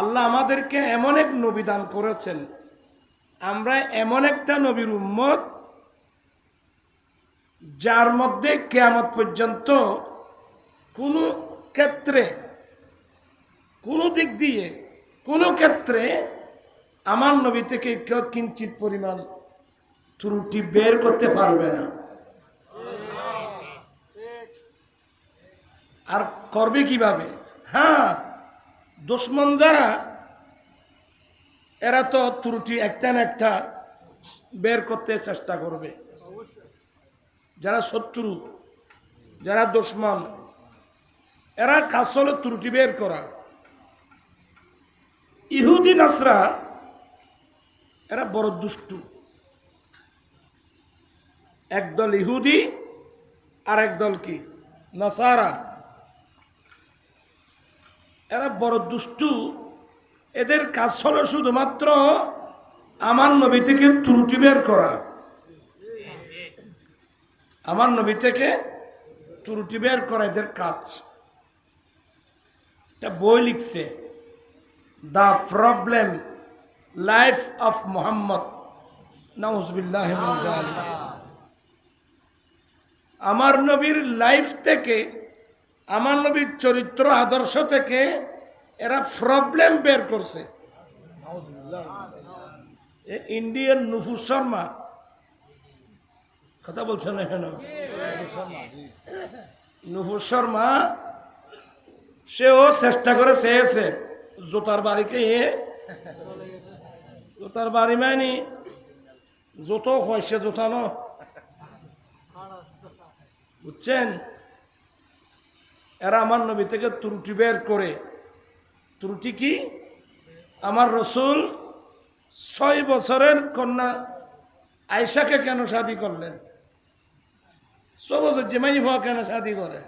আল্লাহ আমাদেরকে এমন এক নবী দান করেছেন। আমরা এমন একটা নবীর উম্মত যার মধ্যে কেয়ামত পর্যন্ত কোনো ক্ষেত্রে, কোনো দিক দিয়ে, কোনো ক্ষেত্রে আমার নবী থেকে কেউ কিঞ্চিত পরিমাণ ত্রুটি বের করতে পারবে না। আর করবে কীভাবে? হ্যাঁ দুশ্মন যারা, এরা তো ত্রুটি একটা না একটা বের করতে চেষ্টা করবে। যারা শত্রু, যারা দুশ্মন, এরা কাজ হলো ত্রুটি বের করা। ইহুদি নাসরা, এরা বড় দুষ্টু। একদল ইহুদি আর একদল কি? নাসারা। এরা বড় দুষ্টু। এদের কাজ হলো শুধুমাত্র আমার নবী থেকে ত্রুটি বের করা। আমার নবী থেকে ত্রুটি বের করা এদের কাজ। একটা বই লিখছে, the problem life of Muhammad. নাউজবিল্লাহ জালিক। আমার নবীর লাইফ থেকে আমার নবীর চরিত্র আদর্শ থেকে এরা প্রবলেম বের করছে। ইন্ডিয়ান নুফুর শর্মা। কথা বলছেন কেন? নুফুর শর্মা, সেও চেষ্টা করে চেয়েছে, জোতার বাড়িকে জোতার বাড়ি মানি জোত হয় সে জোতানো। বুঝছেন? এরা আমার নবী থেকে ত্রুটি বের করে। ত্রুটি কি? আমার রসুল ছয় বছরের কন্যা আয়সাকে কেন শাদি করলেন? ছ বছর জেমাই হওয়া কেন শাদি করে?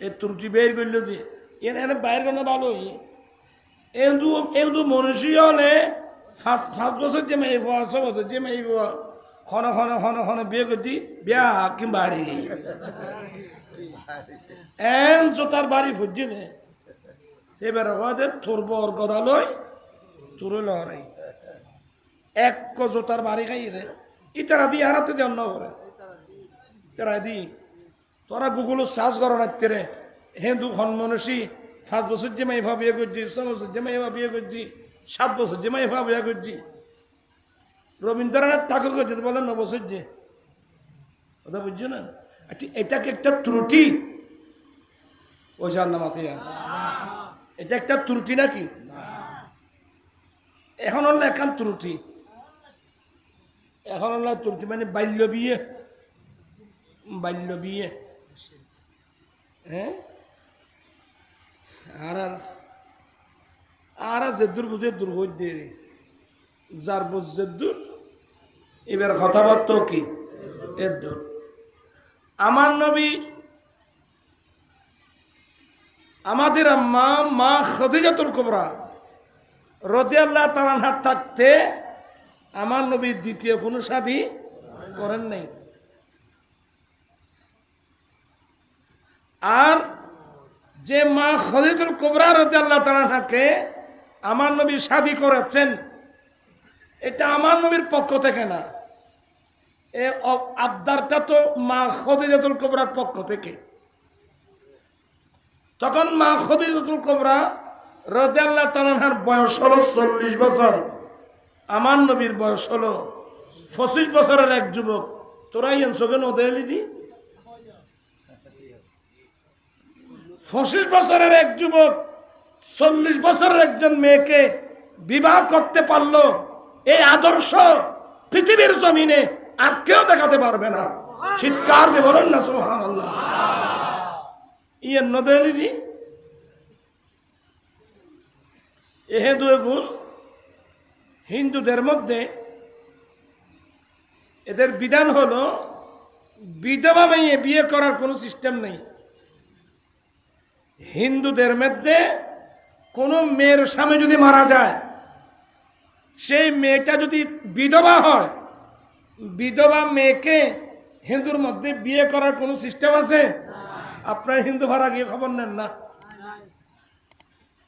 এ ত্রুটি বের করল কি? এর এনে বাইরে কোনো ভালোই। এদু এদু মনুষ্য হলে ফার্স্ট বছর জেমাই হওয়া ছ বছর জেমাই হওয়া খন খন খন খন বিয়ে করছি বিয়া কিংবা হারিয়ে এন জোতার বাড়ি ফুটছে দে এবারে হওয়াতে তোর বর গদা লই তোর লড়াই এক জোতার বাড়ি খাই দে ইতারা দি হারাতে দেন না করে তারা দি, তোরা গুগল সার্চ করো না তেরে হিন্দু খন মনুষী পাঁচ বছর যে মাইফা বিয়ে করছি, ছ বছর যে মাইফা বিয়ে করছি, সাত বছর যে মাইফা বিয়ে করছি। রবীন্দ্রনাথ ঠাকুর করছে তো বলেন ন বছর যে। কথা বুঝছ না? আচ্ছা এটাকে একটা ত্রুটি। ওই জান না মাতিয়া এটা একটা ত্রুটি নাকি? এখন হলো একান ত্রুটি। এখন হলো ত্রুটি মানে বাল্য বিয়ে। বাল্য বিয়ে। হ্যাঁ? আর আর আর আর জেদ্দুর বুঝে দূর হই রে যার বুঝ জেদ্দুর এবার কথাবার্তা কি? এর দূর। আমার নবী, আমাদের আম্মা, মা খদিজাতুল কুবরা রদি আল্লাহ তালান হাত থাকতে আমার নবীর দ্বিতীয় কোনো সাথী করেন নাই। আর যে মা খদিজুল কুবরা রদি আল্লাহ তালানহাকে আমার নবী শাদি করেছেন, এটা আমার নবীর পক্ষ থেকে না। এ আবদারটা তো মা খদিজাতুল কুবরার পক্ষ থেকে। তখন মা খদিজাতুল কুবরা রদিয়াল্লাহ তালানহার বয়স হলো চল্লিশ বছর, আমার নবীর বয়স হলো পঁচিশ বছরের এক যুবক। তোরাই এনসোকে নদেলি দি। পঁচিশ বছরের এক যুবক চল্লিশ বছরের একজন মেয়েকে বিবাহ করতে পারল। এই আদর্শ পৃথিবীর জমিনে আর কেউ দেখাতে পারবে না। চিৎকার দিয়ে বলেন না সোহান আল্লাহ ইয়ে নদেলি দি? এহে দুয়ে গুণ হিন্দুদের মধ্যে এদের বিধান হলো, বিধবা মেয়ে বিয়ে করার কোনো সিস্টেম নেই। হিন্দুদের মধ্যে কোনো মেয়ের স্বামী যদি মারা যায়, সেই মেয়েটা যদি বিধবা হয় বিধবা মেয়েকে হিন্দুর মধ্যে বিয়ে করার কোনো সিস্টেম আছে? আপনার হিন্দু ভাড়া গিয়ে খবর নেন না।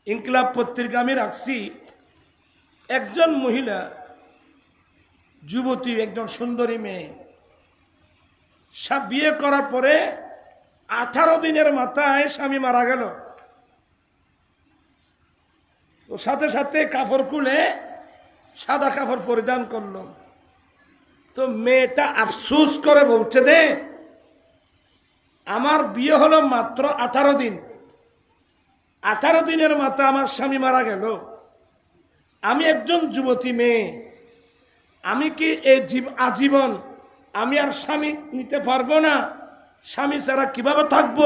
ইনকলাব পত্রিকা আমি রাখছি। একজন মহিলা, যুবতী, একজন সুন্দরী মেয়ে বিয়ে করার পরে আঠারো দিনের মাথায় স্বামী মারা গেল। তো সাথে সাথে কাপড় খুলে সাদা কাপড় পরিধান করল। তো মেয়েটা আফসুস করে বলছে, দে, আমার বিয়ে হলো মাত্র আঠারো দিন। আঠারো দিনের মাথা আমার স্বামী মারা গেল। আমি একজন যুবতী মেয়ে। আমি কি এই জীব, আজীবন আমি আর স্বামী নিতে পারব না? স্বামী ছাড়া কীভাবে থাকব?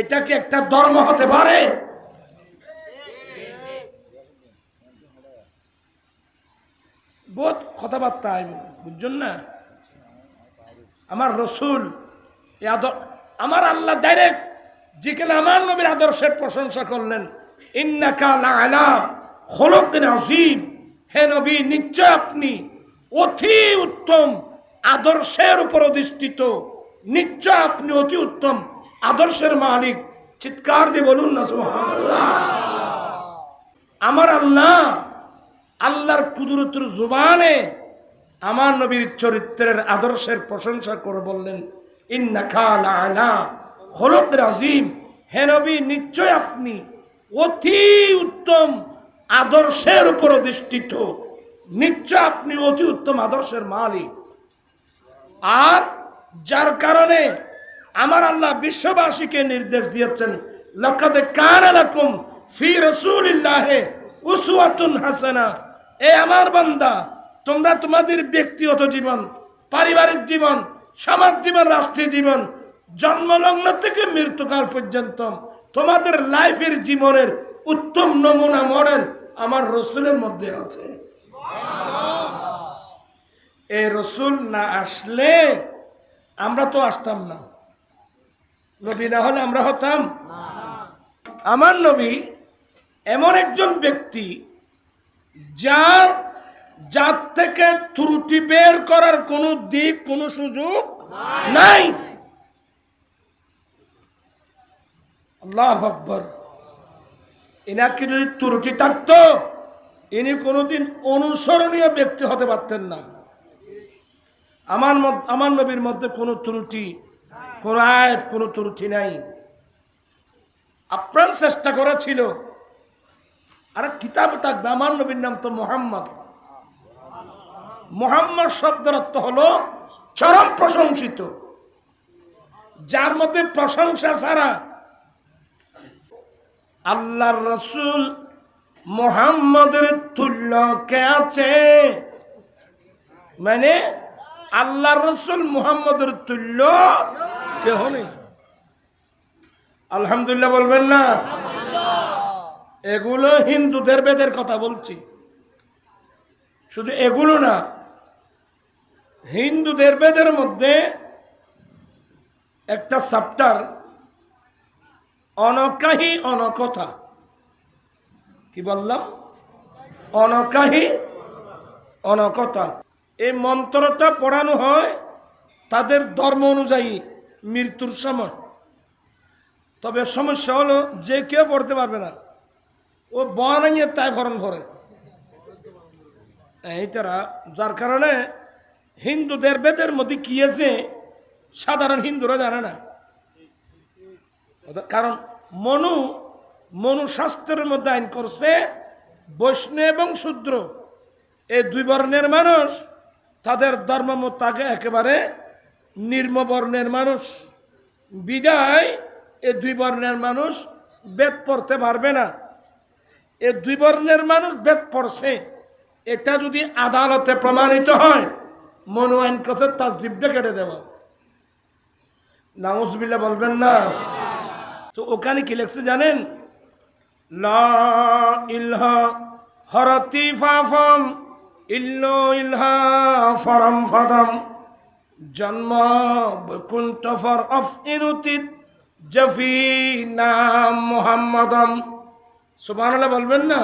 এটা কি একটা ধর্ম হতে পারে? বহুত কথাবার্তা আইব। বুঝছেন না? আমার রসুল আমার আল্লাহ ডাইরেক্ট যেখানে আমার নবীর আদর্শের প্রশংসা করলেন, ইন্নাকা লাআলা খলকিন আযীম। হে নবী, নিশ্চয় আপনি অতি উত্তম আদর্শের উপর অধিষ্ঠিত। নিশ্চয় আপনি অতি উত্তম আদর্শের মালিক। চিৎকার দিয়ে বলুন না আমার আল্লাহ, আল্লাহর কুদরতের জুবানে আমার নবীর চরিত্রের আদর্শের প্রশংসা করে বললেন ইন্নাকা লাআলা খলকের আজিম। হে নবী, নিশ্চয় আপনি অতি উত্তম আদর্শের উপর অধিষ্ঠিত। নিশ্চয় আপনি অতি উত্তম আদর্শের মালিক। আর যার কারণে আমার আল্লাহ বিশ্ববাসীকে নির্দেশ দিয়েছেন কান লাকুম ফি রাসূলিল্লাহি উসওয়াতুন হাসানা। এ আমার বান্দা তোমরা তোমাদের ব্যক্তিগত জীবন, পারিবারিক জীবন সমাজ জীবন, রাষ্ট্রীয় জীবন, জন্মলগ্ন থেকে মৃত্যুকাল পর্যন্ত তোমাদের লাইফের জীবনের উত্তম নমুনা মডেল আমার রসুলের মধ্যে আছে। এই রসুল না আসলে আমরা তো আসতাম না। নবী না হলে আমরা হতাম। আমার নবী এমন একজন ব্যক্তি যার যার থেকে ত্রুটি বের করার কোনো দিক কোনো সুযোগ নাই। আল্লাহ আকবর। এনাকে যদি ত্রুটি থাকতো ইনি কোনোদিন অনুসরণীয় ব্যক্তি হতে পারতেন না। আমার আমার নবীর মধ্যে কোনো ত্রুটি কোনো আয় কোনো ত্রুটি নাই। আপ্রাণ চেষ্টা করা ছিল আর কিতাব থাকবে আমার নবীর নাম তো মোহাম্মদ। মোহাম্মদ শব্দের অর্থ হলো চরম প্রশংসিত। যার মধ্যে প্রশংসা ছাড়া আল্লাহর রসুল মোহাম্মদের তুল্য কে আছে? মানে আল্লাহ রসুল মুহাম্মদের তুল্য কেহ নেই? আলহামদুলিল্লাহ বলবেন না? এগুলো হিন্দুদের বেদের কথা বলছি। শুধু এগুলো না হিন্দুদের বেদের মধ্যে একটা চ্যাপ্টার, অনকাহি অনকথা। কি বললাম? অনকাহি অনকথা। এই মন্ত্রটা পড়ানো হয় তাদের ধর্ম অনুযায়ী মৃত্যুর সময়। তবে সমস্যা হলো যে কেউ পড়তে পারবে না। ও বনাইয়ে তাই ভরণ ভরে। এই তারা, যার কারণে হিন্দুদের বেদের মধ্যে কি আছে? সাধারণ হিন্দুরা জানে না। কারণ মনু মনু শাস্ত্রের মধ্যে আইন করছে, বৈষ্ণব এবং শূদ্র। এই দুই বর্ণের মানুষ, তাদের ধর্ম মোতাকে একেবারে নির্মবর্ণের মানুষ। বিদায় এ দুই বর্ণের মানুষ বেদ পড়তে পারবে না। এ দুই বর্ণের মানুষ বেদ পড়ছে। এটা যদি আদালতে প্রমাণিত হয় মনু আইন কাছে তার জিভটা কেটে দেওয়া নাউজবিল্লা বলবেন না। তো ওখানে কি লেখছে জানেন? লা জন্ম বৈকুণ্ঠ অফ বলবেন না?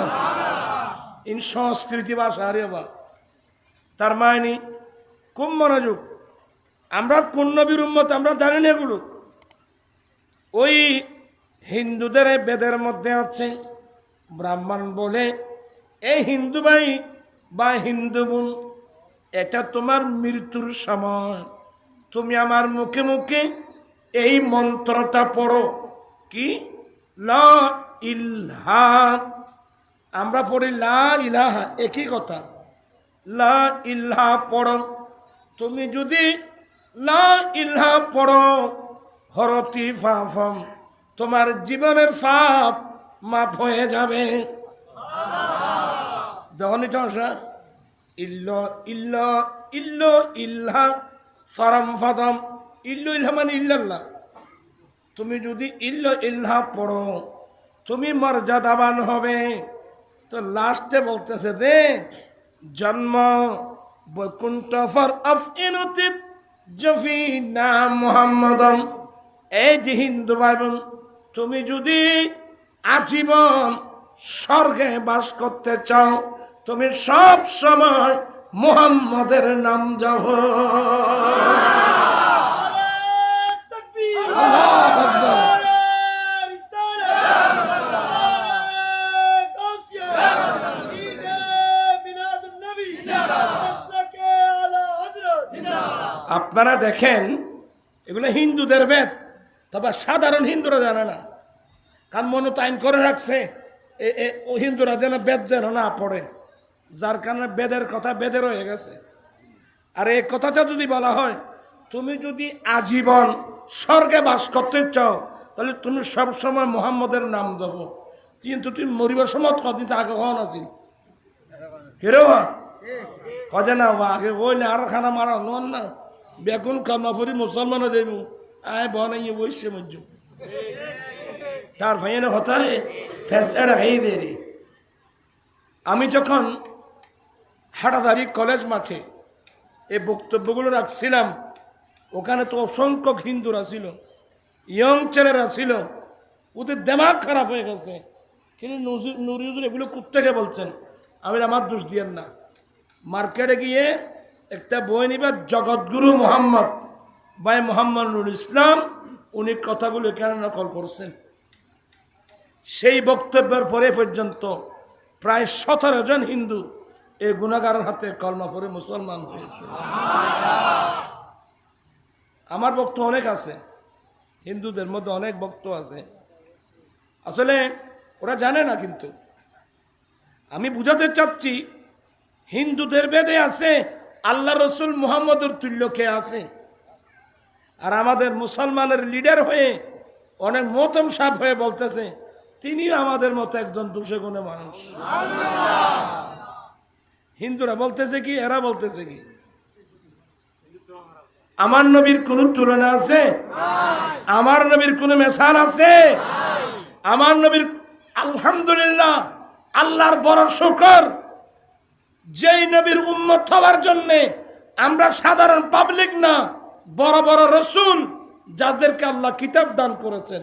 ইন সংস্কৃতি ভাষা আরে বা তার মানে খুব মনোযোগ? আমরা কোন নবীর উম্মত আমরা জানি না এগুলো। ওই হিন্দুদের বেদের মধ্যে আছে ব্রাহ্মণ বলে, এই হিন্দু ভাই বা হিন্দু বোন, এটা তোমার মৃত্যুর সময়। তুমি আমার মুখে মুখে এই মন্ত্রটা পড়ো। কি? ল ইল্হা। আমরা পড়ি লা ইলাহা, একই কথা। লা ইল্হা পড়ো। তুমি যদি লা ইল্হা পড়ো, হরতি ফাফম, তোমার জীবনের ফাপ মাফ হয়ে যাবে। ইল্ল ইল্ল ইল্ল ইল্ল তুমি যদি ইল্ল ইল্হা পড়ো, তুমি মর্যাদাবান হবে। তো লাস্টে বলতেছে দে জন্ম বৈকুণ্ঠ ফর আফিনুতিত জফি নাম মুহাম্মদম এই যে হিন্দু ভাই তুমি যদি আজীবন স্বর্গে বাস করতে চাও, তুমি সব সময় মুহাম্মদের নাম যাব আপনারা দেখেন এগুলো হিন্দুদের বেদ তবে সাধারণ হিন্দুরা জানে না। কারণ মনোতায়ন করে রাখছে ও হিন্দুরা যেন বেদ যেন না পড়ে যার কারণে বেদের কথা বেদের হয়ে গেছে। আর এই কথাটা যদি বলা হয় তুমি যদি আজীবন স্বর্গে বাস করতে চাও তাহলে তুমি সবসময় মোহাম্মদের নাম যাব কিন্তু তুমি মরিবার সময় কদিন তো আগে হওয়া নাছিল। কেরে কজে না আগে কইলে আর খানা মারা নন না। বেগুন কামা ফুরি মুসলমানও দেব। আয় বনাইয়ে বসছে মজ্জ। তার ভাইয়ের কথা ফেসটা খাই দে আমি যখন হাটাধারি কলেজ মাঠে এই বক্তব্যগুলো রাখছিলাম, ওখানে তো অসংখ্য হিন্দুরা ছিল, ইয়ং ছেলেরা ছিল, ওদের দেমাগ খারাপ হয়ে গেছে। কিন্তু নুরিজুর এগুলো কোথেকে বলছেন? আমি আমার দোষ দিয়েন না। মার্কেটে গিয়ে একটা বই নিবার জগৎগুরু মোহাম্মদ। বাই মোহাম্মদ নুর ইসলাম, উনি কথাগুলো এখানে নকল করছেন? সেই বক্তব্যের পরে পর্যন্ত প্রায় সতেরো জন হিন্দু এই গুণাগারের হাতে কলমা পরে মুসলমান হয়েছে। আমার বক্তব্য অনেক আছে, হিন্দুদের মধ্যে অনেক বক্তব্য আছে। আসলে ওরা জানে না কিন্তু। আমি বুঝাতে চাচ্ছি, হিন্দুদের বেদে আছে আল্লাহ রসুল মুহাম্মদের তুল্য কে আছে? আর আমাদের মুসলমানের লিডার হয়ে অনেক মতম সাপ হয়ে বলতেছে, তিনিও আমাদের মতো একজন দুশো গুণে মানুষ। হিন্দুরা বলতেছে কি, এরা বলতেছে কি? আমার নবীর কোন তুলনা আছে? আমার নবীর কোন মেশাল আছে? আমার নবীর আলহামদুলিল্লাহ, আল্লাহর বড় শুকর যেই নবীর উন্মত হওয়ার জন্যে আমরা সাধারণ পাবলিক না, বড় বড় রসুল যাদেরকে আল্লাহ কিতাব দান করেছেন।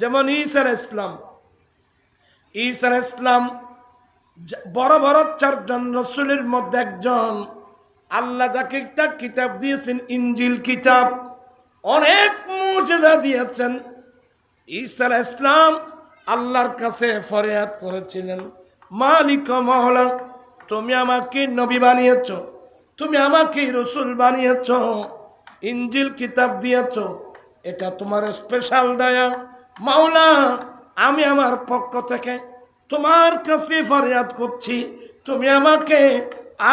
যেমন ঈসার ইসলাম ঈসার ইসলাম বড় বড় চারজন রসুলের মধ্যে একজন আল্লাহ যাকে কিতাব দিয়েছেন ইঞ্জিল কিতাব, অনেক মুজেজা দিয়েছেন। ঈসা আলাইহিস ইসলাম আল্লাহর কাছে ফরিয়াদ করেছিলেন। মালিক মহলা, তুমি আমাকে নবী বানিয়েছ, তুমি আমাকে রসুল বানিয়েছ, ইঞ্জিল কিতাব দিয়েছ, এটা তোমার স্পেশাল দয়া। মাওলা, আমি আমার পক্ষ থেকে তোমার কাছে ফরিয়াদ করছি, তুমি আমাকে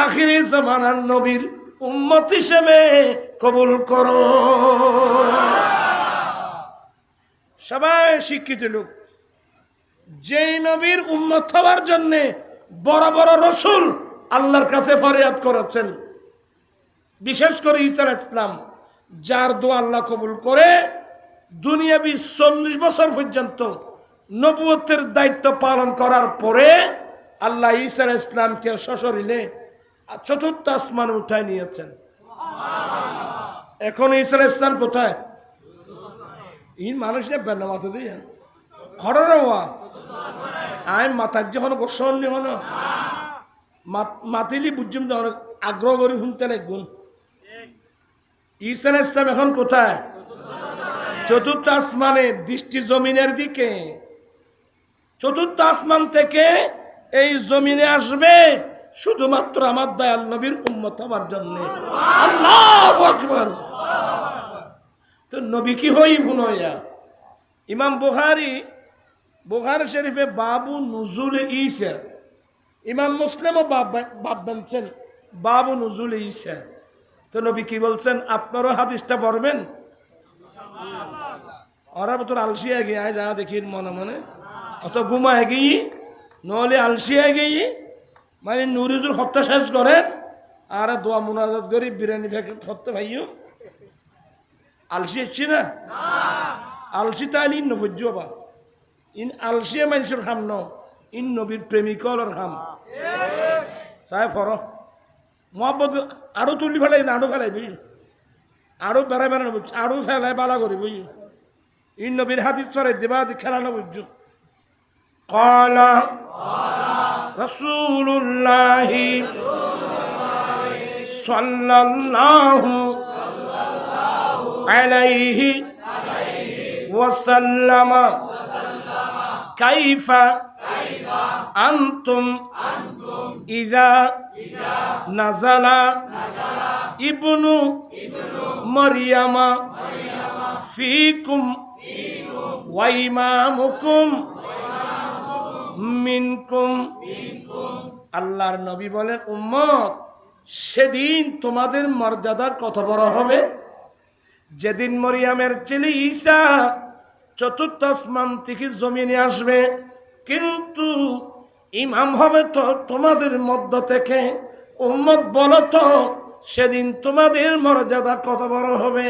আখিরি জামানার নবীর উম্মত হিসেবে কবুল করো। সবাই শিক্ষিত লোক। যেই নবীর উন্মত হওয়ার জন্যে বড় বড় রসুল আল্লাহর কাছে ফরিয়াদ করেছেন। বিশেষ করে ইসা ইসলাম যার দোয়া আল্লাহ কবুল করে দুনিয়াবি চল্লিশ বছর পর্যন্ত নবুয়তের দায়িত্ব পালন করার পরে আল্লাহ ঈসা ইসলামকে সশরীরে চতুর্থ আসমানে উঠায় নিয়েছেন। এখন ঈসা ইসলাম কোথায়? ইন মানুষ না বেলা মাথা দিয়ে খড়র আই মাথার যখন গোসন হন মাতিলি বুঝছিম তো অনেক আগ্রহ করি শুনতে লাগুন ঈসান ইসলাম এখন কোথায়? চতুর্থ আসমানে দৃষ্টি জমিনের দিকে। চতুর্থ আসমান থেকে এই জমিনে আসবে শুধুমাত্র আমার দয়াল নবীর উম্মত হওয়ার জন্য। নবী কি হই ভুনয়া ইমাম বুখারি বুখারি শরীফে বাবু নুজুল ঈসা ইমাম মুসলিমও বাব বাব বানছেন, বাবু নুজুল ঈসা তো নবী কি বলছেন, আপনারও হাদিসটা পড়বেন? ওরা তোর আলসিয়া গিয়ে যা দেখি মনে মনে। অত ঘুমায় গিয়ে নহলে আলসিয়া গিয়ে মানে নুরিজুল হত্যা শেষ করেন, আর দোয়া মুনাজাত করি, বিরিয়ানি প্যাকেট হত্যা ভাইও আলসি এসছি না? আলসি তাহলে নভজ্য বা ইন আলসিয়া মানুষের খাম ন ইন নবীর প্রেমিকর খাম চাই ফর মহব্বত আরো তুলি ফেলাই আরো ফেলাই বুঝি আরো বেড়াই বেড়ানো বুঝছি আরো ফেলাই বালা করি বুঝি ইন নবীর হাতিস চড়াই দেবা খেলানো বুঝছো قال رسول الله صلى الله عليه وسلم কাইফা আন্তুম ইজা নাজালা ইবনু মরিয়ামা ফিকুম ওয়াইমা ওয়াইমামুকুম মিনকুম আল্লাহর নবী বলেন, উম্মত, সেদিন তোমাদের মর্যাদার কত বড় হবে? যেদিন মরিয়ামের ছেলে ঈসা চতুর্থ আসমান থেকে জমিনে আসবে। কিন্তু ইমাম হবে তো তোমাদের মধ্য থেকে। উম্মত বলো তো, সেদিন তোমাদের মর্যাদা কত বড় হবে?